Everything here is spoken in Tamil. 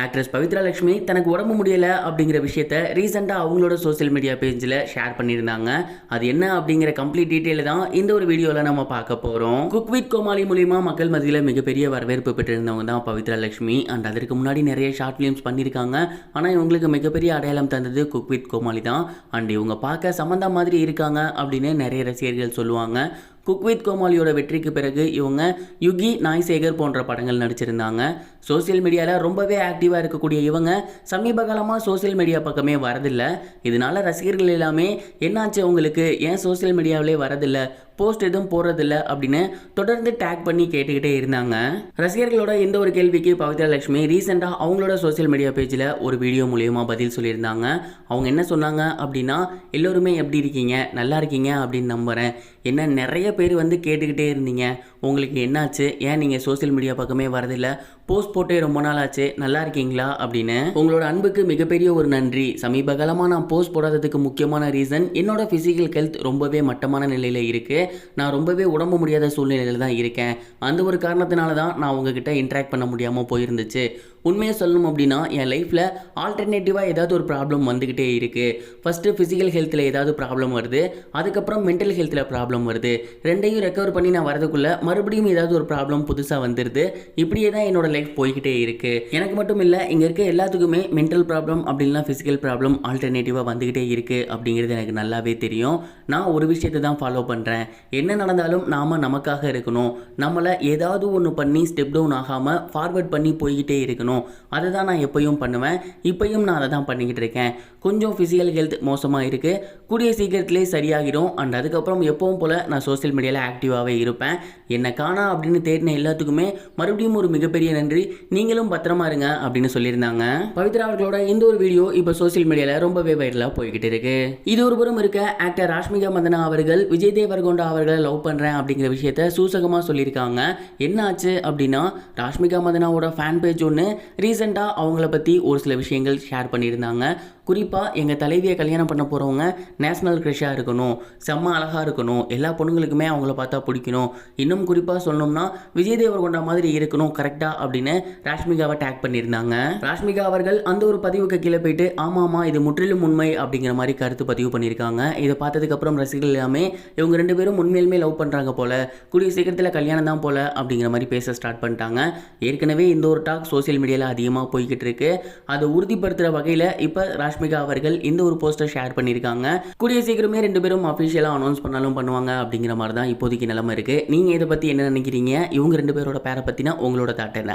ஆக்ட்ரஸ் பவித்ரா லட்சுமி தனக்கு உடம்பு முடியலை அப்படிங்கிற விஷயத்த ரீசெண்டாக அவங்களோட சோஷியல் மீடியா பேஜில் ஷேர் பண்ணியிருந்தாங்க. அது என்ன அப்படிங்கிற கம்ப்ளீட் டீட்டெயில் தான் இந்த ஒரு வீடியோவில் நம்ம பார்க்க போகிறோம் குக் வித் கோமாளி மூலிமா மக்கள் மத்தியில் மிகப்பெரிய வரவேற்பு பெற்றிருந்தவங்க தான் பவித்ரா லட்சுமி. அண்ட் அதற்கு முன்னாடி நிறைய ஷார்ட் ஃபிலிம்ஸ் பண்ணியிருக்காங்க. ஆனால் இவங்களுக்கு மிகப்பெரிய அடையாளம் தந்தது குக் வித் கோமாளி தான். அண்ட் இவங்க பார்க்க சம்மந்தா மாதிரி இருக்காங்க அப்படின்னு நிறைய ரசிகர்கள் சொல்லுவாங்க. குக் வித் கோமாலியோட வெற்றிக்கு பிறகு இவங்க யுகி நாய்சேகர் போன்ற படங்கள் நடிச்சிருந்தாங்க. சோஷியல் மீடியாவில் ரொம்பவே ஆக்டிவாக இருக்கக்கூடிய இவங்க சமீப காலமாக சோஷியல் மீடியா பக்கமே வரதில்லை. இதனால ரசிகர்கள் எல்லாமே என்னாச்சு உங்களுக்கு? ஏன் சோஷியல் மீடியாவிலே வரதில்லை? போஸ்ட் எதுவும் போடுறதில்ல அப்படின்னு தொடர்ந்து டேக் பண்ணி கேட்டுக்கிட்டே இருந்தாங்க. ரசிகர்களோட இந்த ஒரு கேள்விக்கு பவித்ரா லட்சுமி ரீசெண்டாக அவங்களோட சோஷியல் மீடியா பேஜில் ஒரு வீடியோ மூலியமாக பதில் சொல்லியிருந்தாங்க. அவங்க என்ன சொன்னாங்க அப்படின்னா எல்லோருமே எப்படி இருக்கீங்க? நல்லா இருக்கீங்க? அப்படின்னு நம்புகிறேன் என்ன நிறைய பேர் வந்து கேட்டுக்கிட்டே இருந்தீங்க. உங்களுக்கு என்னாச்சு? ஏன் நீங்கள் சோஷியல் மீடியா பக்கமே வரதில்லை? போஸ்ட் போட்டே ரொம்ப நாள் ஆச்சு நல்லா இருக்கீங்களா அப்படின்னு. உங்களோட அன்புக்கு மிகப்பெரிய ஒரு நன்றி. சமீப காலமாக நான் போஸ்ட் போடாததுக்கு முக்கியமான ரீசன் என்னோட ஃபிசிக்கல் ஹெல்த் ரொம்பவே மட்டமான நிலையில் இருக்குது நான் ரொம்பவே உடம்பு முடியாத சூழ்நிலையில் தான் இருக்கேன். அந்த ஒரு காரணத்தினால தான் நான் உங்ககிட்ட இன்ட்ராக்ட் பண்ண முடியாமல் போயிருந்துச்சு. உண்மையை சொல்லணும் அப்படின்னா என் லைஃப்பில் ஆல்டர்னேட்டிவாக ஏதாவது ஒரு ப்ராப்ளம் வந்துக்கிட்டே இருக்குது ஃபஸ்ட்டு ஃபிசிக்கல் ஹெல்த்தில் ஏதாவது ப்ராப்ளம் வருது. அதுக்கப்புறம் மென்டல் ஹெல்த்தில் ப்ராப்ளம் வருது. ரெண்டையும் ரெக்கவர் பண்ணி நான் வரதுக்குள்ளே மறுபடியும் ஏதாவது ஒரு ப்ராப்ளம் புதுசாக வந்துடுது இப்படியே தான் என்னோட லைஃப் போய்கிட்டே இருக்குது எனக்கு மட்டும் இல்லை இங்கே இருக்க எல்லாத்துக்குமே மென்டல் ப்ராப்ளம் அப்படின்னா ஃபிசிக்கல் ப்ராப்ளம் ஆல்டர்னேட்டிவாக வந்துக்கிட்டே இருக்குது அப்படிங்கிறது எனக்கு நல்லாவே தெரியும். நான் ஒரு விஷயத்தை தான் ஃபாலோ பண்ணுறேன் என்ன நடந்தாலும் நாம் நமக்காக இருக்கணும். நம்மளை ஏதாவது ஒன்று பண்ணி ஸ்டெப் டவுன் ஆகாமல் ஃபார்வர்ட் பண்ணி போய்கிட்டே இருக்கணும். அதை தான் நான் எப்பயும் பண்ணுவேன். இப்பயும் நான் அதை தான் பண்ணிக்கிட்டு இருக்கேன். கொஞ்சம் ஃபிசிக்கல் ஹெல்த் மோசமாக இருக்குது கூடிய சீக்கிரத்திலே சரியாகிடும். அண்ட் அதுக்கப்புறம் எப்பவும் போல் நான் சோஷியல் மீடியாவில் ஆக்டிவாகவே இருப்பேன். என்னை காணா அப்படின்னு தேடின எல்லாத்துக்குமே மறுபடியும் ஒரு மிகப்பெரிய நன்றி. நீங்களும் பத்திரமா இருங்க அப்படின்னு சொல்லியிருந்தாங்க. பவித்ரா அவர்களோட இந்த ஒரு வீடியோ இப்போ சோஷியல் மீடியாவில் ரொம்பவே வைரலாக போய்கிட்டு இருக்கு. இது ஒரு புறம் இருக்க ஆக்டர் ராஷ்மிகா மந்தனா அவர்கள் விஜய் தேவர்கொண்டா அவர்களை லவ் பண்ணுறேன் அப்படிங்கிற விஷயத்த சூசகமாக சொல்லியிருக்காங்க. என்ன ஆச்சு அப்படின்னா ராஷ்மிகா மந்தனாவோட ஃபேன் பேஜ் ஒன்று ரீசெண்டாக அவங்கள பற்றி ஒரு சில விஷயங்கள் ஷேர் பண்ணியிருந்தாங்க. குறிப்பாக எங்கள் தலைவியை கல்யாணம் பண்ண போகிறவங்க நேஷ்னல் க்ரெஷ்ஷாக இருக்கணும் செம்ம அழகாக இருக்கணும் எல்லா பொண்ணுங்களுக்குமே அவங்கள பார்த்தா பிடிக்கணும். இன்னும் குறிப்பாக சொல்லணும்னா விஜய் தேவர்கொண்டா மாதிரி இருக்கணும் கரெக்டாக அப்படின்னு ராஷ்மிகாவை டேக் பண்ணியிருந்தாங்க. ராஷ்மிகா அவர்கள் அந்த ஒரு பதிவுக்கு கீழே போயிட்டு ஆமாமா இது முற்றிலும் உண்மை அப்படிங்கிற மாதிரி கருத்து பதிவு பண்ணியிருக்காங்க. இதை பார்த்ததுக்கப்புறம் ரசிகர்கள் எல்லாமே இவங்க ரெண்டு பேரும் உண்மையிலுமே லவ் பண்ணுறாங்க போல கூடிய சீக்கிரத்தில் கல்யாணம் தான் போல அப்படிங்கிற மாதிரி பேச ஸ்டார்ட் பண்ணிட்டாங்க. ஏற்கனவே இந்த ஒரு டாக் சோஷியல் மீடியாவில் அதிகமாக போய்கிட்டு இருக்கு. அதை உறுதிப்படுத்துகிற வகையில் இப்போ ராஷ்மிகா அவர்கள் இந்த ஒரு போஸ்டர் ஷேர் பண்ணியிருக்காங்க. கூடிய சீக்கிரமே ரெண்டு பேரும் அஃபிஷியலாக அனௌன்ஸ் பண்ணாலும் பண்ணுவாங்க அப்படிங்கிற மாதிரி தான் இப்போதைக்கு நிலமை இருக்கு. நீங்கள் இதை பற்றி என்ன நினைக்கிறீங்க? இவங்க ரெண்டு பேரோட பேரை பற்றினா உங்களோட தாட் என்ன?